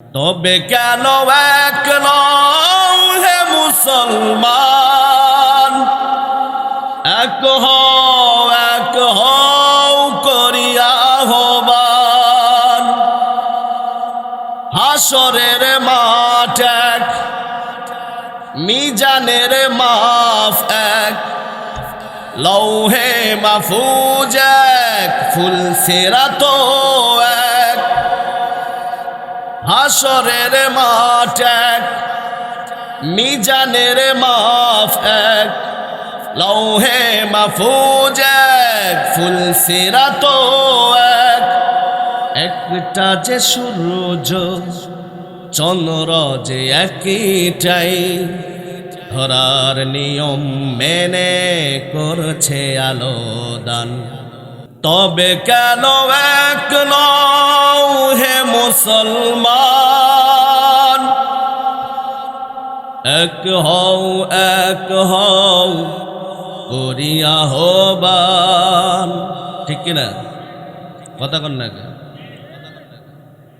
তবে কেন এক হে মুসলমান? এক হও এক হও করিয়া হবান হাসরের মাঠ এক, মিজানের মাফ এক। লৌহে মাফুজ এক, ফুল সেরাতো এক হাসরের মাঠ এক, মিজানের মাফ এক, লৌহে মাফুজ এক, ফুল সেরাতো এক। একটা যে সূর্য, চন্দ্র যে একটাই, ধরার নিয়ম মেনে করছে আলো দান। তবে কেন এক হে মুসলমান। এক হও এক হও, করিয়া হবান। ঠিক কিনা? কথা কন না?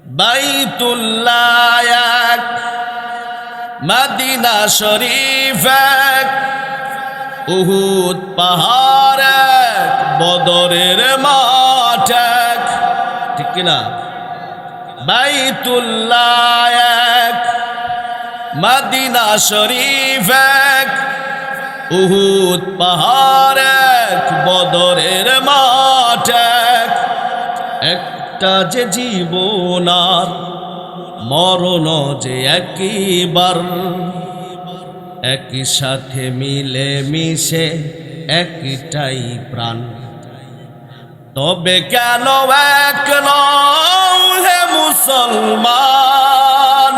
বাইতুল্লাহ এক, মদিনা শরীফ এক, উহুদ পাহাড় এক, বদরের মাঠ এক। ঠিক কিনা? বাইতুল্লাহ এক, মদিনা শরীফ এক, উহুদ পাহাড় এক, বদরের মাঠ এক। একটা যে জীবনার মরণ যে একবার একই সাথে মিলে মিশে একটাই প্রাণ। তবে কেন এক হে মুসলমান?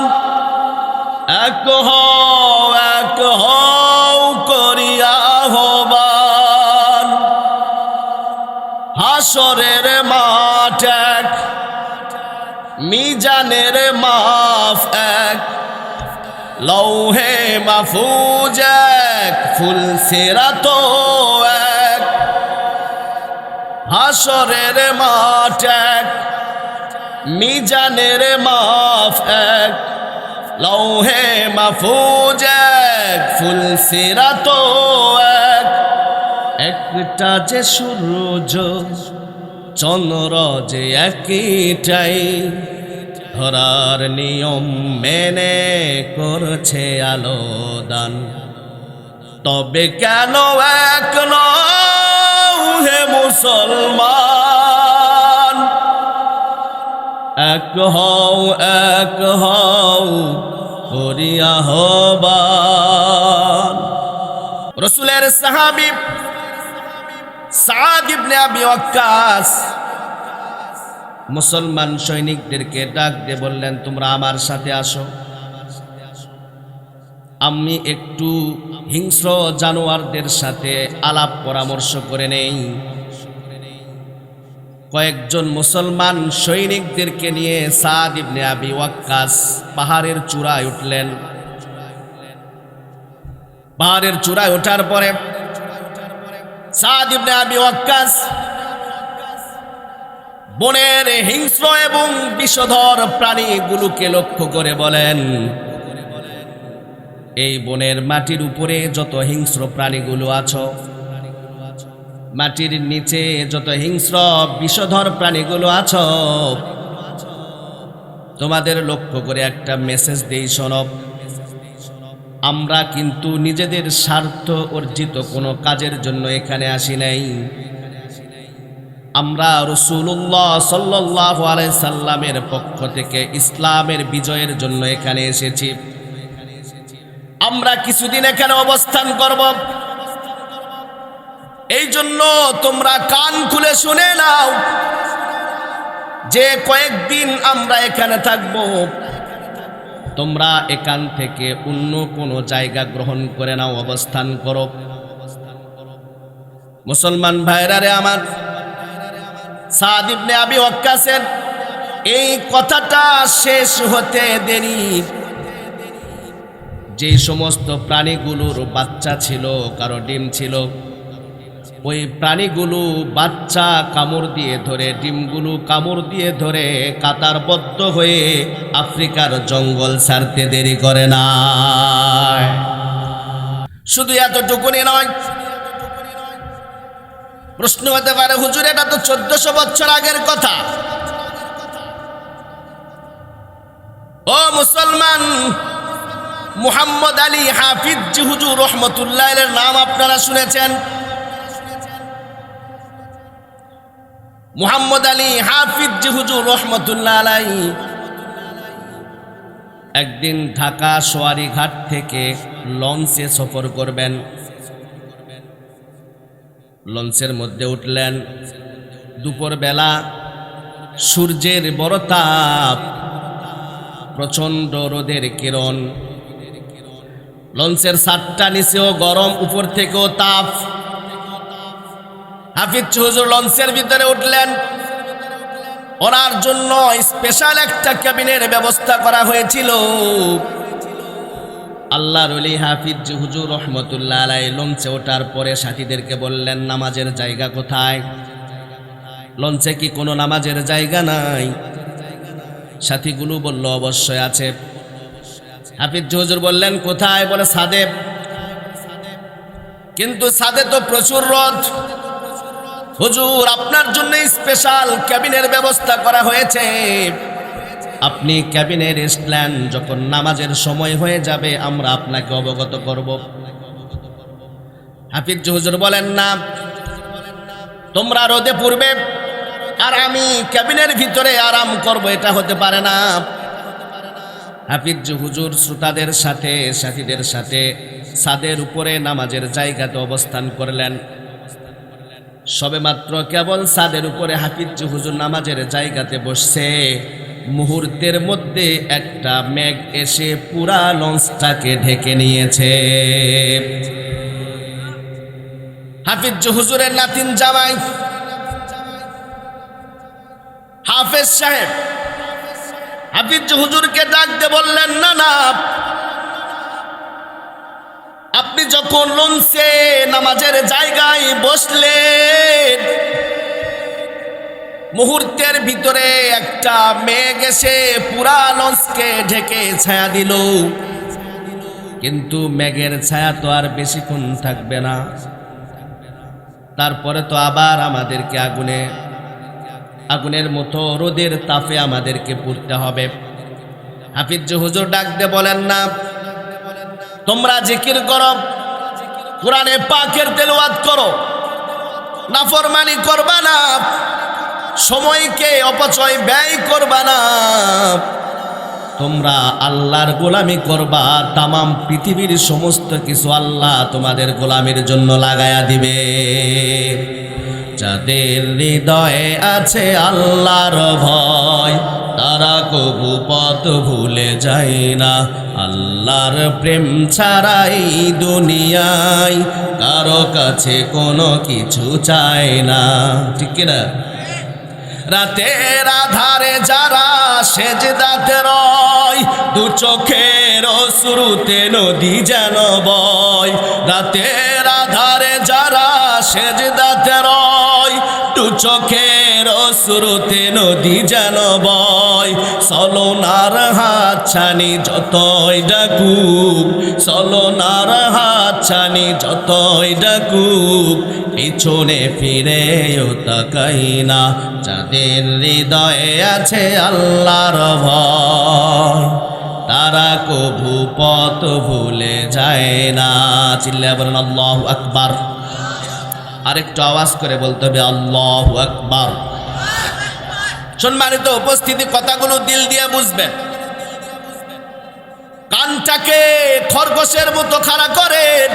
এক হও এক হও করিয়া হবান হাসরের মাঠ এক, মিজানের মাফ এক। লৌহে মাফুজ এক, ফুল সেরাতো এক। হাসরের মাঠ এক, মিজানের মাফ এক, লৌহে মাফুজ এক, ফুল সেরাতো এক। একটা যে সূর্য, চন্দ্র যে একটাই, ধরার নিয়ম মেনে করছে আলো দান। তবে কেন এক হে মুসলমান। এক হও এক হও, করিয়া হবান। রসুলের সাহাবি মুসলমান সৈনিকদেরকে ডাক দিয়ে বললেন, তোমরা আমার সাথে আসো। আমি একটু হিংস্র জানোয়ারদের সাথে আলাপ পরামর্শ করে নেই। কয়েকজন মুসলমান সৈনিকদেরকে নিয়ে সাদ ইবনে আবি ওয়াক্কাস পাহাড়ের চূড়ায় উঠলেন। পাহাড়ের চূড়ায় ওঠার পরে সাদ ইবনে আবি ওয়াক্কাস বনের হিংস্র এবং বিষধর প্রাণীগুলোকে লক্ষ্য করে বলেন, এই বনের মাটির উপরে যত হিংস্র প্রাণীগুলো আছো মাটির নিচে যত হিংস্র বিষধর প্রাণীগুলো আছো, তোমাদের লক্ষ্য করে একটা মেসেজ দেই শোনব আমরা কিন্তু নিজেদের স্বার্থ অর্জিত কোনো কাজের জন্য এখানে আসি নাই। আমরা রসুল্লাহ সাল্লাহ সাল্লামের পক্ষ থেকে ইসলামের বিজয়ের জন্য এখানে এসেছি। আমরা কিছুদিন এখানে অবস্থান করব। এই জন্য তোমরা কান খুলে শুনে নাও যে কয়েকদিন আমরা এখানে থাকব। তোমরা এখান থেকে অন্য কোনো জায়গা গ্রহণ করে নাও, অবস্থান করো। মুসলমান ভাইরারে আমার, সাদ ইবনে আবি ওয়াক্কাসের এই কথাটা শেষ হতে দেরি। যে সমস্ত প্রাণীগুলোর বাচ্চা ছিল, কারও ডিম ছিল ওই প্রাণীগুলো বাচ্চা কামড় দিয়ে ধরে, ডিমগুলো কামড় দিয়ে ধরে কাতারবদ্ধ হয়ে আফ্রিকার জঙ্গল ছাড়তে দেরি করে না। শুধু এতটুকুনি নয়, প্রশ্ন হতে পারে, হুজুর, এটা তো চোদ্দশো বছর আগের কথা। ও মুসলমান, মুহাম্মদ আলী হাফিজ হুজুর রহমতুল্লাহ নাম আপনারা শুনেছেন। মুহাম্মদ আলী হাফিজ জি হুজুর রহমতুল্লাহ আলাই। একদিন ঢাকা সোয়ারি ঘাট থেকে লঞ্চে সফর করবেন। লঞ্চের মধ্যে উঠলেন। দুপুরবেলা সূর্যের বড় তাপ প্রচণ্ড রোদের কিরণ। লঞ্চের সাতটা নিচেও গরম, উপর থেকেও তাপ। হাফিজ হুজুর লঞ্চের ভিতরে উঠলেন। ওনার জন্য স্পেশাল একটা ক্যাবিনের ব্যবস্থা করা হয়েছিল। আল্লাহ রলি হাফিজ হুজুর রহমতুল্লাহ আলাই লঞ্চে ওঠার পরে সাথীদেরকে বললেন, নামাজের জায়গা কোথায়? লঞ্চে কি কোনো নামাজের জায়গা নাই? সাথীগুলো বলল, অবশ্যই আছে। হাফিজ হুজুর বললেন, কোথায়? বলে, সাদেব। কিন্তু সাদে তো প্রচুর রথ হুজুর, আপনার জন্য স্পেশাল ক্যাবিনের ব্যবস্থা করা হয়েছে। আপনি ক্যাবিনে রেস্ট নেন যখন নামাজের সময় হয়ে যাবে, আমরা আপনাকে অবগত করব। হাফিজ হুজুর বলেন না, তোমরা রোদে পূর্বে আর আমি ক্যাবিনের ভিতরে আরাম করব, এটা হতে পারে না। হাফিজ হুজুর, শ্রোতাদের সাথে, সাথীদের সাথে সাদের উপরে নামাজের জায়গাতে অবস্থান করলেন। সবেমাত্র কেবল সাদের উপরে হাফিজ হুজুর নামাজের জায়গাতে বসছে। মুহূর্তের মধ্যে একটা মেঘ এসে পুরা লঞ্চটাকে ঢেকে নিয়েছে। হাফিজ হুজুরের নাতিন জামাই। হাফেজ সাহেব, হাফিজ হুজুরকে ডাকতে বললেন না না আপনি যখন লঞ্চে নামাজের জায়গায় বসলেন, মুহূর্তের ভিতরে একটা মেঘ এসে পুরা লঞ্চকে ঢেকে ছায়া দিল। কিন্তু মেঘের ছায়া তো আর বেশিক্ষণ থাকবে না। তারপরে তো আবার আমাদেরকে আগুনে, আগুনের মতো রোদের তাপে আমাদেরকে পড়তে হবে। হাফিজ হুজুর ডাকতে বলেন না তোমরা জিকির করো। কোরআনে পাকের তেলাওয়াত করো। নাফরমানি করবা না। সময়কে অপচয় ব্যয় করবা না। তোমরা আল্লাহর গোলামি করবা। তামাম পৃথিবীর সমস্ত কিছু আল্লাহ তোমাদের গোলামির জন্য লাগায়া দিবে। যাদের হৃদয়ে আছে আল্লাহর ভয়, তারা কবু পথ ভুলে যায় না। আল্লাহর প্রেম ছাড়াই দুনিয়ায় কারও কাছে কোনো কিছু চায় না। ঠিক না রাতের আধারে যারা সেজদাতে রয়, দু চোখের শুরুতে নদী যেন বয়। রাতের আধারে যারা সেজদাতে রয় দু চোখের শুরুতে নদী যেন বয়। সলোনার হাত ছানি যতই ডাকুক, সলোনার হাত ছানি যতই ডাকুক, পিছনে ফিরেও তাকাই না। যাদের হৃদয়ে আছে আল্লাহর ভয়, তারা কভু পথ ভুলে যায় না। চিল্লা বলেন, আল্লাহ আকবার। আরেকটু আওয়াজ করে বলতে হবে, আল্লাহ আকবার। সম্মানিত উপস্থিতি, কথাগুলো দিল দিয়ে বুঝবেন। কানটাকে খরগোশের মতো খাড়া করেন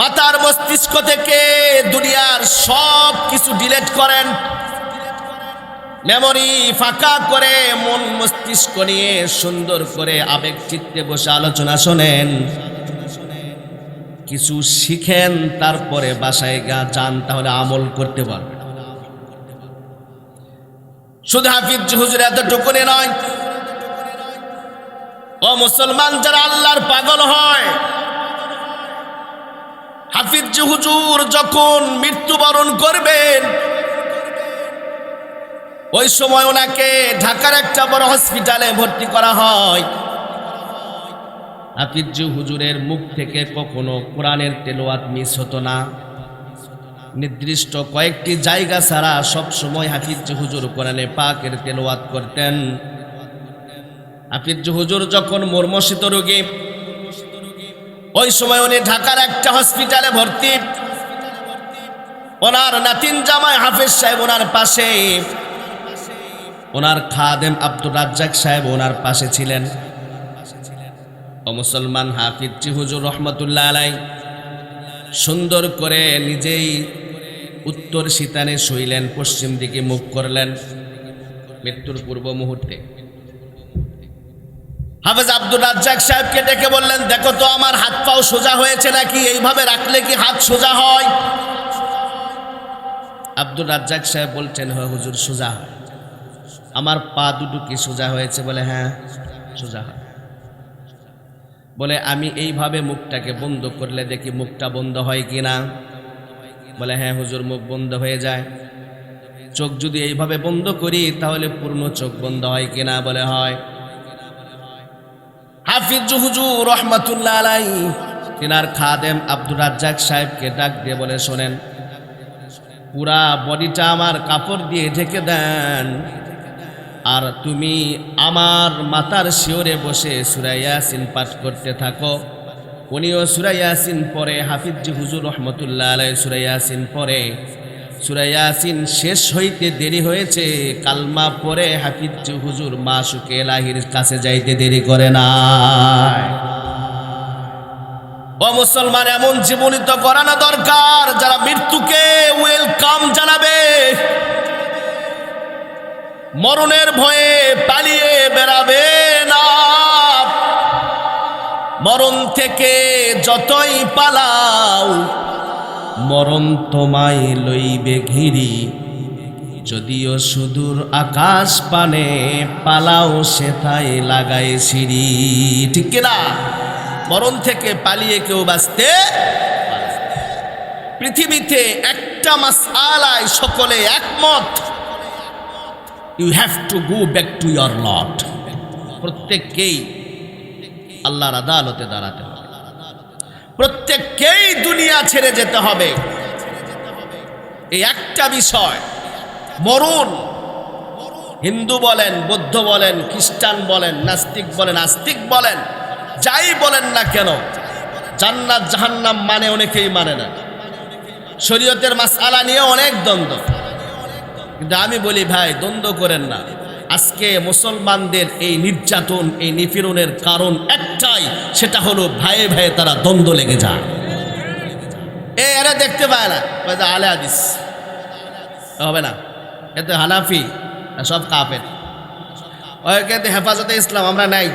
মাতার মস্তিষ্ক থেকে দুনিয়ার সব কিছু ডিলেট করেন। মেমরি ফাঁকা করে মন মস্তিষ্ক নিয়ে সুন্দর করে আবেগ চিত্তে বসে আলোচনা শোনেন। কিছু শিখেন, তারপরে বাসায় গা যান, তাহলে আমল করতে পারবেন। শুধু হাফিজ হুজুর এতটুকুনি নয়, ও মুসলমান যারা আল্লাহর পাগল হয়, হাফিজ হুজুর যখন মৃত্যুবরণ করবেন, ওই সময় ওনাকে ঢাকার একটা বড় হসপিটালে ভর্তি করা হয়। হাফিজ হুজুরের মুখ থেকে কখনো কোরআনের তেলোয়াত মিস হতো না। নির্দিষ্ট কয়েকটি জায়গা ছাড়া সব সময় হাফিজ হুজুর কোরআনে পাকের তেলোয়াত করতেন। হাফিজ হুজুর যখন মর্মশিত রোগী, ওই সময় উনি ঢাকার একটা হসপিটালে ভর্তি। ওনার নাতিন জামাই হাফিজ সাহেব ওনার পাশে। ওনার খাদেম আব্দুর রাজ্জাক সাহেব ওনার পাশে ছিলেন। মুসলমান হাফিজ হুজুর রহমতুল্লাহ আলাই সুন্দর করে নিজেই উত্তর শীতানে শুইলেন, পশ্চিম দিকে মুখ করলেন মৃত্যুর পূর্ব মুহূর্তে। হাফেজ আব্দুর রাজ্জাক সাহেবকে ডেকে বললেন, দেখো তো, আমার হাত পাও সোজা হয়েছে নাকি? এইভাবে রাখলে কি হাত সোজা হয়? আব্দুল রাজ্জাক সাহেব বলছেন হ্যাঁ হুজুর, সোজা আমার পা দুটো কি সোজা হয়েছে বলে? হ্যাঁ সোজা হয়। বলে, আমি এইভাবে মুখটাকে বন্ধ করলে দেখি মুখটা বন্ধ হয় কি না? বলে হ্যাঁ হুজুর, মুখ বন্ধ হয়ে যায়। চোখ যদি এইভাবে বন্ধ করি, তাহলে পূর্ণ চোখ বন্ধ হয় কিনা বলে, হয়। হাফিজ হুজুর, রহমাতুল্লাহ আলাই তিনার খাদেম আব্দুর রাজ্জাক সাহেবকে ডাক দিয়ে বলে, শোনেন, পুরা বডিটা আমার কাপড় দিয়ে ঢেকে দেন। আর তুমি আমার মাতার শিওরে বসে সুরাইয়াসিন পাঠ করতে থাকো। উনিও সুরাইয়াসিন পরে হাফিজি হুজুর রহমতুল্লাহ আলাই সুরাইয়াসিন পরে সুরাইয়াসিন শেষ হইতে দেরি হয়েছে, কালমা পরে হাফিজ হুজুর মা সুকে এলাহির কাছে যাইতে দেরি করে না ও মুসলমান, এমন জীবনিত করানো দরকার যারা মৃত্যুকে ওয়েলকাম জানাবে। মরণের ভয়ে পালিয়ে বেড়াবে না। মরণ থেকে যতই পালাও, মরণ তোমায় লইবে ঘিরি। যদিও সুদূর আকাশ পানে পালাও, সেথায় লাগায় সিঁড়ি। ঠিক কিনা মরণ থেকে পালিয়ে কেউ বাঁচতে পৃথিবীতে একটা মাস আলায় সকলে একমত। You have to go back to your Lord প্রত্যেককেই আল্লাহর আদালতে দাঁড়াতে হবে। প্রত্যেককেই দুনিয়া ছেড়ে যেতে হবে। এই একটা বিষয় মরুন হিন্দু বলেন, বৌদ্ধ বলেন, খ্রিস্টান বলেন, নাস্তিক বলেন, আস্তিক বলেন, যাই বলেন না কেন, জান্নাত, জাহান্নাম মানে অনেকেই মানে না। শরীয়তের মাসালা নিয়ে অনেক দ্বন্দ্ব। কিন্তু আমি বলি, ভাই, দ্বন্দ্ব করেন না। আজকে মুসলমানদের এই নির্যাতন, এই নিপীড়নের কারণ একটাই, সেটা হলো ভাইয়ে ভাইয়ে তারা দ্বন্দ্ব লেগে যায়। এ, এরা দেখতে পায় না। আলে আদিস হবে না। এতে হানাফি সব কাপের ওই কিন্তু হেফাজতে ইসলাম, আমরা নাই।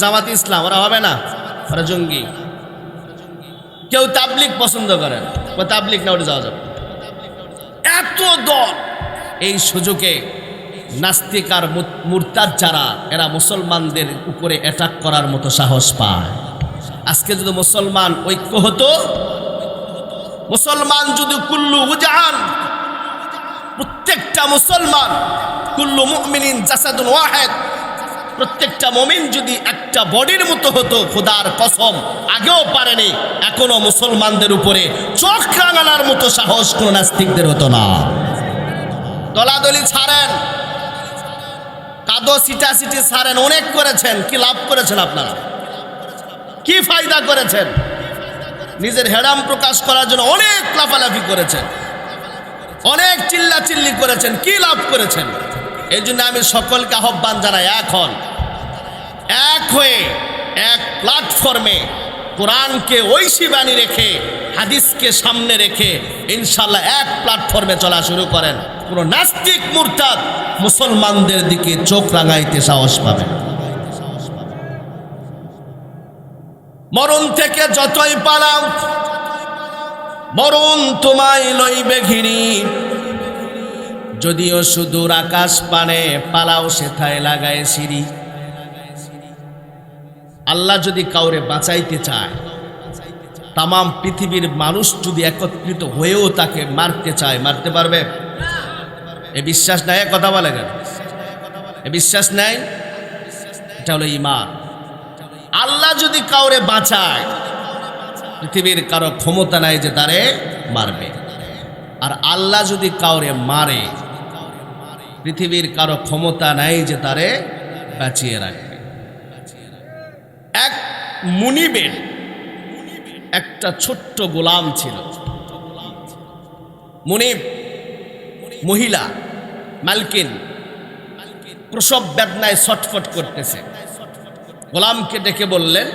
জামাতি ইসলাম, ওরা হবে না। ওরা জঙ্গি। কেউ তাবলিক পছন্দ করে তাবলিক না, ওটা যাওয়া যাবে এত দল। এই সুযোগে নাস্তিক আর মুরতাদ যারা, এরা মুসলমানদের উপরে অ্যাটাক করার মতো সাহস পায়। আজকে যদি মুসলমান ঐক্য হতো, মুসলমান যদি কুল্লু উজান, প্রত্যেকটা মুসলমান, কুল্লু মুমিনিন জাসাদুন ওয়াহেদ, প্রত্যেকটা মমিন যদি একটা বডির মতো হতো, খোদার কসম, আগেও পারেনি, এখনও মুসলমানদের উপরে চোখ রাঙানোর মতো সাহস কোন নাস্তিকদের হতো না। দলাদলি ছাড়েন। কাদো সিটা সিটি ছাড়েন। অনেক করেছেন। কি লাভ করেছেন আপনারা? কি ফায়দা করেছেন? নিজের হেরাম প্রকাশ করার জন্য অনেক লাফালাফি করেছেন। অনেক চিল্লা চিল্লি করেছেন। কি লাভ করেছেন? এই জন্য আমি সকলকে আহ্বান জানাই এখন এক হয়ে, এক প্ল্যাটফর্মে কোরআনকে ঐশী বাণী রেখে হাদিসকে সামনে রেখে ইনশাল্লাহ এক প্ল্যাটফর্মে চলা শুরু করেন। কোনো নাস্তিক, মুরতাদ মুসলমানদের দিকে চোখ রাঙাইতে সাহস পাবে মরণ থেকে যতই পালাও, মরণ তোমায় লইবে ঘিরি যদিও সুদূর আকাশ পানে পালাও, সেথায় লাগায় সিঁড়ি। আল্লাহ যদি কাউরে বাঁচাইতে চায় তামাম পৃথিবীর মানুষ যদি একত্রিত হয়েও তাকে মারতে চায়, মারতে পারবে? এ বিশ্বাস নাই কথা বলে কেন? এ বিশ্বাস নাই? এটা হলো ইমান আল্লাহ যদি কাউরে বাঁচায়, পৃথিবীর কারও ক্ষমতা নাই যে তারে মারবে। আর আল্লাহ যদি কাউরে মারে, পৃথিবীর কারও ক্ষমতা নাই যে তারে বাঁচিয়ে রাখবে। এক মুনিবের একটা ছোট্ট গোলাম ছিল। মনিব মহিলা, মালকিন, প্রসব বেদনায় ছটফট করতেছে। গোলামকে ডেকে বললেন,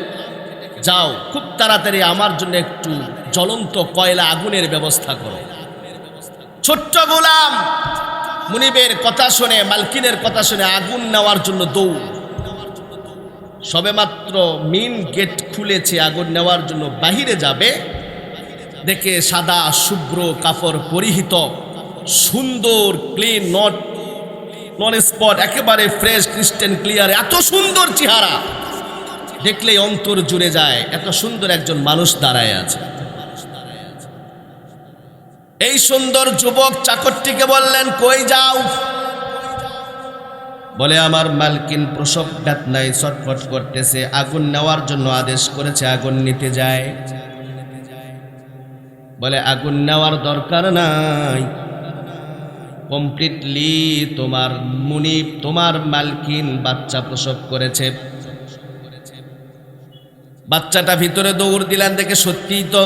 যাও, খুব তাড়াতাড়ি আমার জন্য একটু জ্বলন্ত কয়লা আগুনের ব্যবস্থা করো। ছোট্ট গোলাম মুনিবের কথা শুনে, মালকিনের কথা শুনে আগুন নেওয়ার জন্য দৌড়। সবেমাত্র মিন গেট খুলেছে আগুন নেওয়ার জন্য বাহিরে যাবে। দেখে সাদা, শুভ্র কাপড় পরিহিত, সুন্দর ক্লিন নট নন স্পট একেবারে ফ্রেশ ক্রিস্টেন ক্লিয়ার এত সুন্দর চেহারা। দেখলেই অন্তর জুড়ে যায়, এত সুন্দর একজন মানুষ দাঁড়ায় আছে। এই সুন্দর যুবক চাকরটিকে বললেন, কই যাও? বলে, আমার মালকিন প্রসব নাই ছটফট করতেছে। আগুন নেওয়ার জন্য আদেশ করেছে, আগুন নিতে যায়। বলে, আগুন নেওয়ার দরকার নাই। কমপ্লিটলি তোমার মুনিব, তোমার মালকিন বাচ্চা প্রসব করেছে। বাচ্চাটা ভিতরে দৌড় দিলেন দেখে সত্যিই তো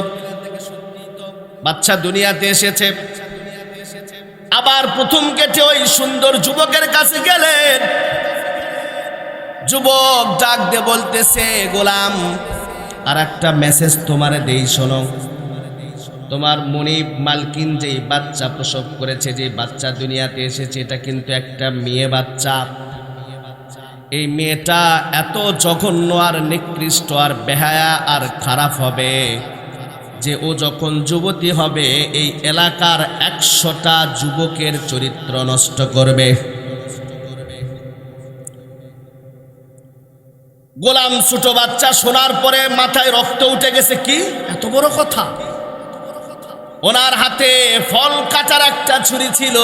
বাচ্চা দুনিয়াতে এসেছে। আবার প্রথম গেটে ওই সুন্দর যুবকের কাছে গেলেন। যুবক ডাক দে বলতেছে, গোলাম আর একটা মেসেজ তোমারে দেই, শোনো। তোমার মনিব মালকিন যেই বাচ্চা প্রসব করেছে যে বাচ্চা দুনিয়াতে এসেছে, এটা কিন্তু একটা মেয়ে বাচ্চা। এই মেয়েটা এত জঘন্য আর নিকৃষ্ট আর বেহায়া আর খারাপ হবে। যে ও যখন যুবতী হবে এই এলাকার একশোটা যুবকের চরিত্র নষ্ট করবে। গোলাম ছোট বাচ্চা শোনার পরে মাথায় রক্ত উঠে গেছে কি? এত বড় কথা। ওনার হাতে ফল কাটার একটা ছুরি ছিল।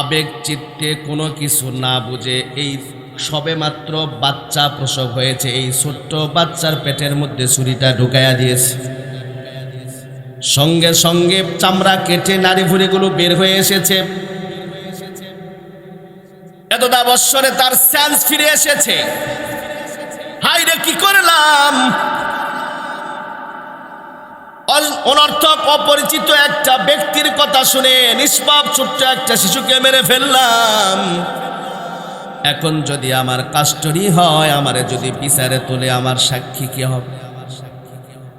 আবেগ চিত্তে কোনো কিছু না বুঝে এই সবে মাত্র বাচ্চা প্রসব হয়েছে। এই ছোট্ট বাচ্চার পেটের মধ্যে ছুরিটা ঢুকাইয়া দিয়েছে। সঙ্গে সঙ্গে চামড়া কেটে নারী ভুড়িগুলো বের হয়ে এসেছে। এতটা বৎসরে তার সেন্স ফিরে এসেছে। হাই রে, কি করলাম? অন- অনর্থক, অপরিচিত একটা ব্যক্তির কথা শুনে নিষ্পাপ ছোট্ট একটা শিশুকে মেরে ফেললাম। এখন যদি আমার কাস্টডি হয়, আমারে যদি বিচারে তোলে, আমার সাক্ষী কি হবে?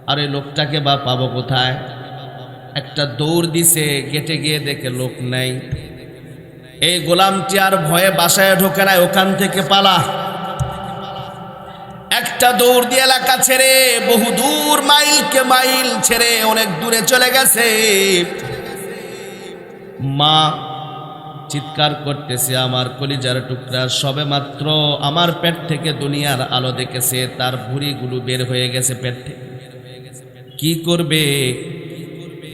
আর এই লোকটাকে বা পাবো কোথায়? একটা দৌড় দিছে, গেটে গিয়ে দেখে লোক নেই। এই গোলামটি আর ভয়ে বাসায় ঢোকে নাই, ওখান থেকে পালা। একটা দৌড় দিয়ে এলাকা ছেড়ে, বহু দূর মাইলকে মাইল ছেড়ে অনেক দূরে চলে গেছে। মা চিৎকার করতেছে, আমার কলিজার টুকরা সবে মাত্র আমার পেট থেকে দুনিয়ার আলো দেখেছে, তার ভুঁড়িগুলো বের হয়ে গেছে পেট থেকে। কি করবে?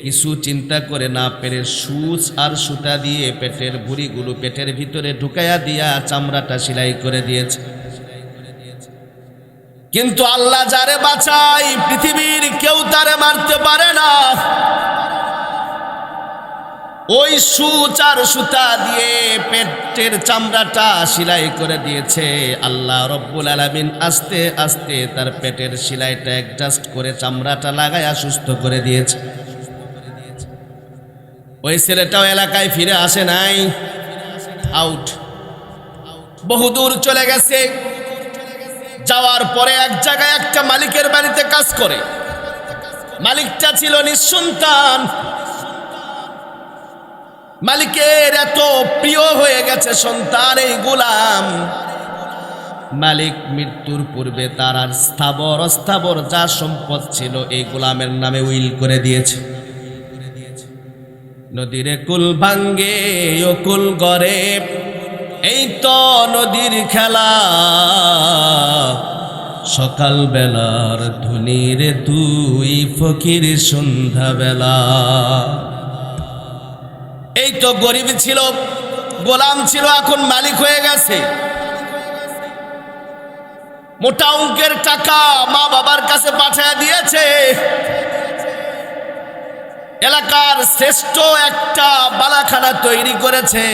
কিছু চিন্তা করে না পেরে সুচ আর সুতা দিয়ে পেটের ভুঁড়িগুলো পেটের ভিতরে ঢুকাইয়া দিয়া চামড়াটা সেলাই করে দিয়েছে। কিন্তু আল্লাহ যারে বাঁচাই পৃথিবীর কেউ তারে মারতে পারে না। ওই সুচ আর সুতা দিয়ে পেটের চামড়াটা সেলাই করে দিয়েছে। আল্লাহ রব্বুল আলামিন আস্তে আস্তে তার পেটের সেলাইটা অ্যাডজাস্ট করে চামড়াটা লাগায়া সুস্থ করে দিয়েছে। ওই ছেলেটাও এলাকায় ফিরে আসে নাই। আউট বহুদূর চলে গেছে। যাওয়ার পরে এক জায়গায় একটা মালিকের বাড়িতে কাজ করে। মালিকটা ছিল নিঃসন্তান। মালিকের এত প্রিয় হয়ে গেছে সন্তান এই গোলাম। মালিক মৃত্যুর পূর্বে তার আর স্থাবর অস্থাবর যা সম্পদ ছিল এই গোলামের নামে উইল করে দিয়েছে। নদীরে কুল ভাঙ্গে ও কুল গড়ে, এই তো নদীর খেলা। সকাল বেলার ধনির দুই ফকির সন্ধ্যা বেলা এই তো গরিব ছিল, গোলাম ছিল, এখন মালিক হয়ে গেছে। মোটা অঙ্কের টাকা মা বাবার কাছে পাঠিয়ে দিয়েছে। এলাকার শ্রেষ্ঠ একটা বালাখানা তৈরি করেছে।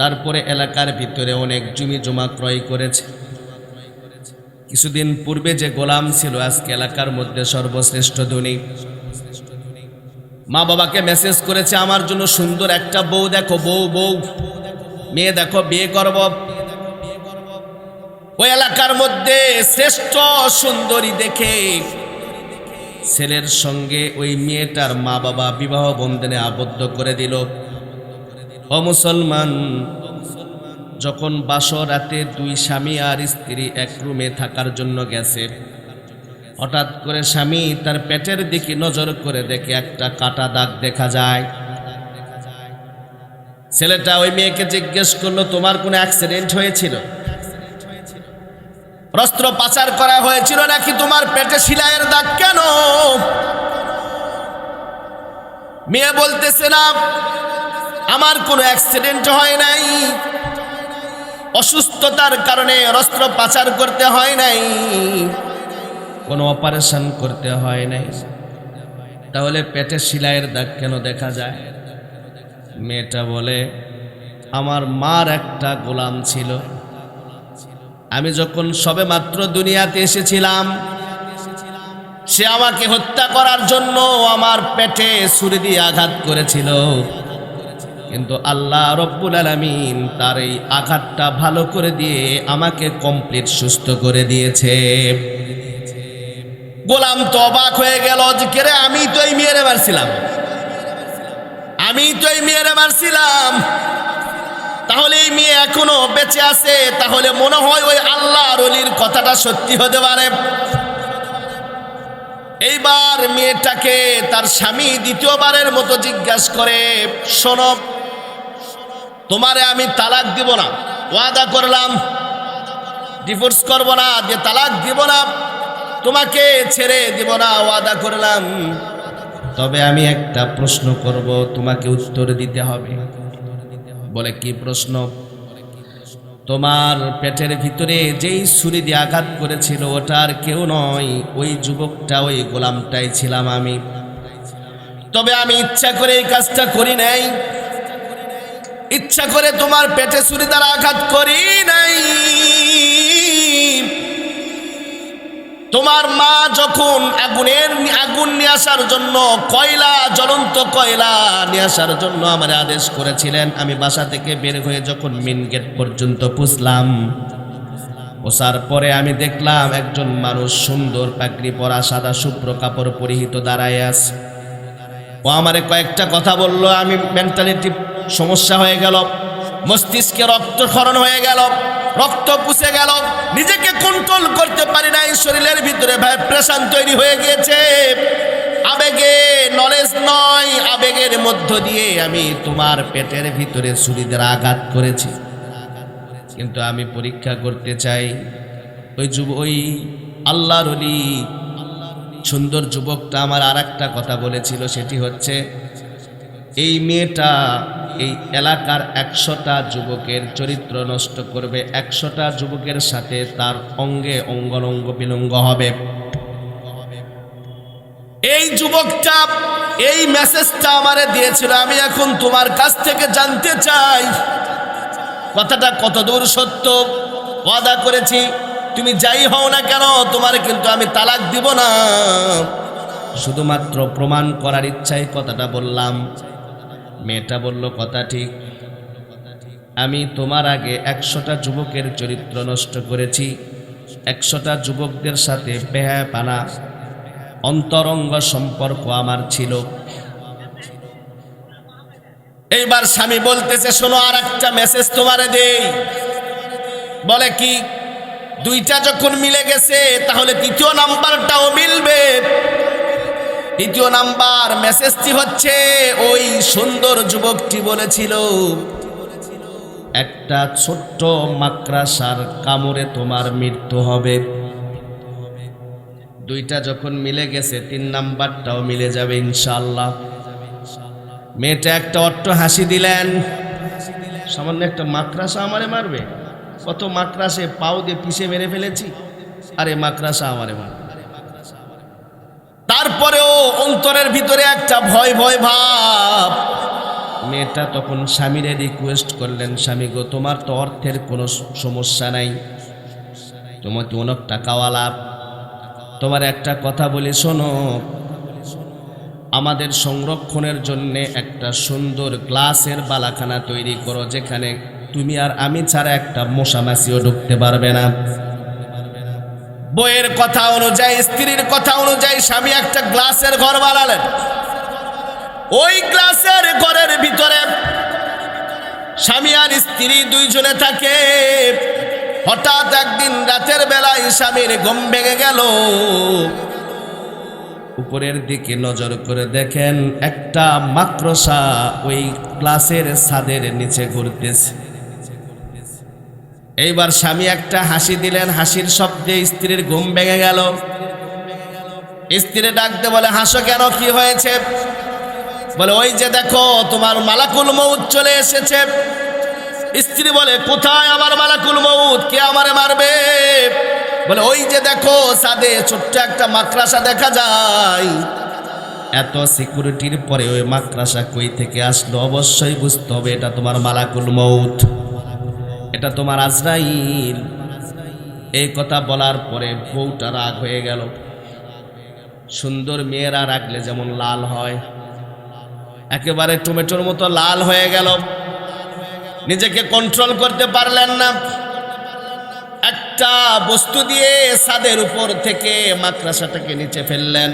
তারপরে এলাকার ভিতরে অনেক জমি জমা ক্রয় করেছে। কিছুদিন পূর্বে যে গোলাম ছিল, আজকে এলাকার মধ্যে সর্বশ্রেষ্ঠ ধনী। মা বাবাকে মেসেজ করেছে, আমার জন্য সুন্দর একটা বউ দেখো, বউ বউ। মেয়ে দেখো, বিয়ে করব। ওই এলাকার মধ্যে শ্রেষ্ঠ সুন্দরী দেখে ছেলের সঙ্গে ওই মেয়েটার মা বাবা বিবাহ বন্ধনে আবদ্ধ করে দিল। ও মুসলমান, যখন বাসর রাতে দুই স্বামী আর স্ত্রী এক রুমে থাকার জন্য গেছে হঠাৎ করে স্বামী তার পেটের দিকে নজর করে দেখে একটা কাটা দাগ দেখা যায়। ছেলেটা ওই মেয়েকে জিজ্ঞেস করল, তোমার কোনো অ্যাক্সিডেন্ট হয়েছিল? রস্ত্র পাচার করা হয়েছিল নাকি তোমার পেটে সিলাইয়ের দাগ কেন? মেয়ে বলতেছে, না, আমার কোনো অ্যাক্সিডেন্ট হয় নাই। অসুস্থতার কারণে অস্ত্র পাচার করতে হয় নাই। কোনো অপারেশন করতে হয় নাই। তাহলে পেটে সিলাইয়ের দাগ কেন দেখা যায়? মেয়েটা বলে, আমার মার একটা গোলাম ছিল। আমি যখন সবে মাত্র দুনিয়াতে এসেছিলাম, সে আমাকে হত্যা করার জন্য আমার পেটে ছুরি দিয়ে আঘাত করেছিল। কিন্তু আল্লাহ রব্বুল আলমিন তার এই আঘাতটা ভালো করে দিয়ে আমাকে কমপ্লিট সুস্থ করে দিয়েছে। গোলাম তো অবাক হয়ে গেল যে কেরে আমি তো এই মেয়েরে মারছিলাম। আমি তো এই মেয়েরে মারছিলাম। তাহলে এই মেয়ে এখনও বেঁচে আছে, তাহলে মনে হয় ওই আল্লাহ রলির কথাটা সত্যি হতে পারে। এইবার মেয়েটাকে তার স্বামী দ্বিতীয়বারের মতো জিজ্ঞাসা করে, শোনো, তোমারে আমি তালাক দিব না, ওয়াদা করলাম, ডিভোর্স করব না, যে তালাক দিব না তোমাকে ছেড়ে দিব না, ওয়াদা করলাম। তবে আমি একটা প্রশ্ন করব, তোমাকে উত্তর দিতে হবে। বলে কি প্রশ্ন? তোমার পেটের ভিতরে যেই ছুরি দিয়ে আঘাত করেছিল ওটার কেউ নয়, ওই যুবকটা, ওই গোলামটাই ছিলাম আমি। তবে আমি ইচ্ছা করে এই কাজটা করি নাই। ইচ্ছা করে তোমার পেটে ছুরি দ্বারা আঘাত করি নাই। তোমার মা যখন আগুনের আগুন নিয়ে আসার জন্য, কয়লা, জ্বলন্ত কয়লা নিয়ে আসার জন্য আমার আদেশ করেছিলেন, আমি বাসা থেকে বের হয়ে যখন মেন গেট পর্যন্ত পুষলাম, পোষার পরে আমি দেখলাম একজন মানুষ সুন্দর পাগড়ি পরা, সাদা শুভ্র কাপড় পরিহিত দাঁড়ায় আছে। ও আমারে কয়েকটা কথা বলল, আমি মেন্টালিটি সমস্যা হয়ে গেল, মস্তিষ্কে রক্তক্ষরণ হয়ে গেল। রক্ত পুষে গেল। নিজেকে কন্ট্রোল করতে পারি না এই শরীরের ভিতরে ভাইব্রেশন তৈরি হয়ে গিয়েছে। আবেগে নলেজ নয়, আবেগের মধ্য দিয়ে আমি তোমার পেটের ভিতরে ছুরিদের আঘাত করেছি। কিন্তু আমি পরীক্ষা করতে চাই, ওই যুব, ওই আল্লাহর সুন্দর যুবকটা আমার আর কথা বলেছিল, সেটি হচ্ছে এই মেয়েটা এই এলাকার একশোটা যুবকের চরিত্র নষ্ট করবে, একশোটা যুবকের সাথে তার অঙ্গে অঙ্গলঙ্গ বিলঙ্গ হবে। এই যুবকটা এই মেসেজটা আমারে দিয়েছিল, আমি এখন তোমার কাছ থেকে জানতে চাই। কথাটা কত দূর সত্য? ওয়াদা করেছি, তুমি যাই হও না কেন, তোমার কিন্তু আমি তালাক দিব না। শুধুমাত্র প্রমাণ করার ইচ্ছাই কথাটা বললাম। মেয়েটা বলল, কথা ঠিক। আমি তোমার আগে একশোটা যুবকের চরিত্র নষ্ট করেছি। একশোটা যুবকদের সাথে পানা অন্তরঙ্গ সম্পর্ক আমার ছিল। এইবার স্বামী বলতেছে, শোনো আর একটা মেসেজ তোমারে দেই। বলে কি? দুইটা যখন মিলে গেছে, তাহলে তৃতীয় নাম্বারটাও মিলবে। তৃতীয় নাম্বার মেসেজটি হচ্ছে, ওই সুন্দর যুবকটি বলেছিল, একটা ছোট্ট মাকড়াসার কামড়ে তোমার মৃত্যু হবে। দুইটা যখন মিলে গেছে, তিন নাম্বারটাও মিলে যাবে ইনশাল্লাহ মেয়েটা একটা অট্ট হাসি দিলেন, সামান্য একটা মাকড়াসা আমারে মারবে? কত মাকড়াসে, পাও দিয়ে পিষে মেরে ফেলেছি? আরে মাকড়াসা আমারে মারবে। তারপরেও অন্তরের ভিতরে একটা ভয় ভয় ভাব। মেয়েটা তখন স্বামীরে রিকোয়েস্ট করলেন, স্বামী গো, তোমার তো অর্থের কোনো সমস্যা নাই। তোমার তো অনেক টাকাওয়ালা। তোমার একটা কথা বলি, শোনো। আমাদের সংরক্ষণের জন্য একটা সুন্দর গ্লাসের বালাখানা তৈরি করো, যেখানে তুমি আর আমি ছাড়া একটা মশামাছিও ঢুকতে পারবে না। বইয়ের কথা অনুযায়ী, স্ত্রীর কথা অনুযায়ী স্বামী একটা গ্লাসের ঘর বানালেন। ওই গ্লাসের ঘরের ভিতরে স্বামী আর স্ত্রী দুইজনে থাকে। হঠাৎ একদিন রাতের বেলায় স্বামীর ঘুম ভেঙে গেল। উপরের দিকে নজর করে দেখেন একটা মাকড়সা ওই গ্লাসের ছাদের নিচে ঘুরতেছে। এইবার স্বামী একটা হাসি দিলেন, হাসির শব্দে স্ত্রীর ঘুম ভেঙে গেল। স্ত্রী ডাকতে বলে, হাসো কেন? কি হয়েছে? বলে, ওই যে দেখো, তোমার মালাকুল মৌত চলে এসেছে। স্ত্রী বলে, কোথায় আমার মালাকুল মৌত কে আমারে মারবে? বলে, ওই যে দেখো, সাদে ছোট্ট একটা মাকড়াসা দেখা যায়। এত সিকিউরিটির পরে ওই মাকড়াসা কই থেকে আসলো? অবশ্যই বুঝতে হবে, এটা তোমার মালাকুল মৌত এটা তোমার আজরাইল। এই কথা বলার পরে বউটা রাগ হয়ে গেল। সুন্দর মেয়েরা রাখলে যেমন লাল হয়, একেবারে টমেটোর মতো লাল হয়ে গেল। নিজেকে কন্ট্রোল করতে পারলেন না। একটা বস্তু দিয়ে ছাদের উপর থেকে মাকড়াসাটাকে নিচে ফেললেন।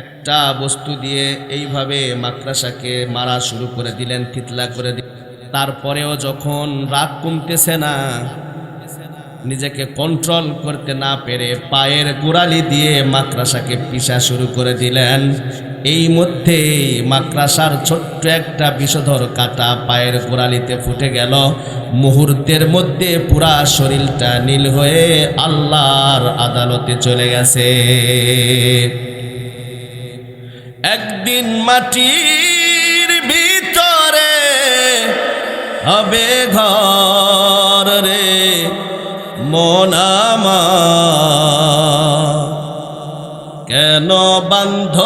একটা বস্তু দিয়ে এইভাবে মাকড়াসাকে মারা শুরু করে দিলেন থিতলা করে দিলেন। তারপরেও যখন রাগ কমতেছে না, নিজেকে কন্ট্রোল করতে না পেরে পায়ের গোড়ালি দিয়ে মাকড়াসাকে পিষা শুরু করে দিলেন। এই মধ্যে মাকড়াসার ছোট্ট একটা বিষধর কাটা পায়ের গোড়ালিতে ফুটে গেল। মুহূর্তের মধ্যে পুরা শরীরটা নীল হয়ে আল্লাহর আদালতে চলে গেছে। একদিন মাটির হবে ঘর রে মনামা কেন বান্ধ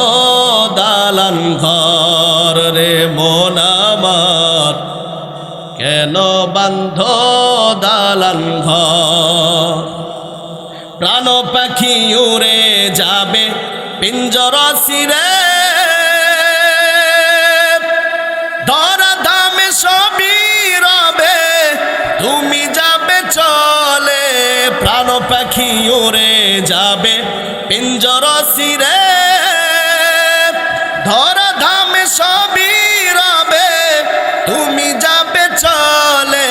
দালান ঘর রে মনামার কেন বান্ধ দালান ঘর? প্রাণ পাখি উড়ে যাবে, পিঞ্জর সিরে পাখি উড়ে যাবে পিঞ্জর সিরে ধরা ধামে সবই রবে, তুমি যাবে চলে।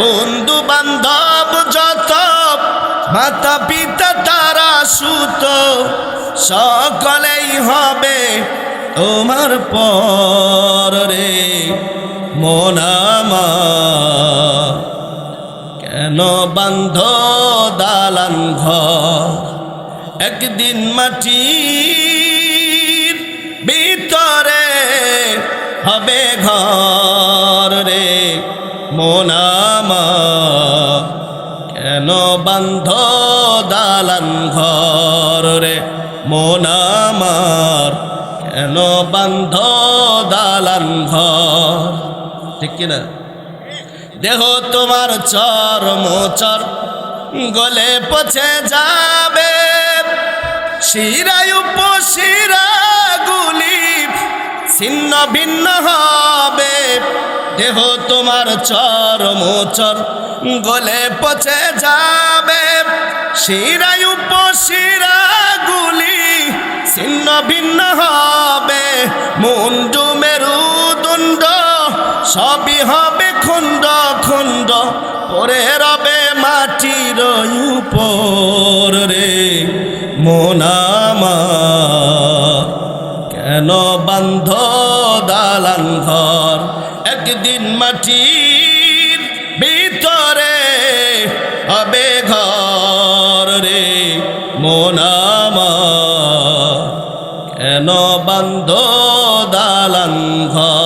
বন্ধু বান্ধব যত, মাতা পিতা তারা সুত, সকলেই হবে তোমার পর রে। মনামা কেন বান্ধ দালান ঘর? একদিন মাটির ভিতরে হবে ঘর রে মনামা কেন বান্ধ দালান ঘর রে মনামার কেন বান্ধ দালান ঘর? ঠিক কিনা? দেহ তোমার চর মোচর, গলে পচে যাবে। শিরায় উপশিরা গুলি ছিন্ন ভিন্ন হবে। দেহ তোমার চর মোচর, গলে পচে যাবে। শিরায় উপশিরা গুলি ছিন্ন ভিন্ন হবে। মুন্ডু সবই হবে খণ্ড খণ্ড পরে রবে মাটির উপর রে। মোনামা কেন বান্ধ দালান ঘর? এক একদিন মাটির ভিতরে হবে ঘর রে। মোনামা কেন বন্ধ দালান ঘর?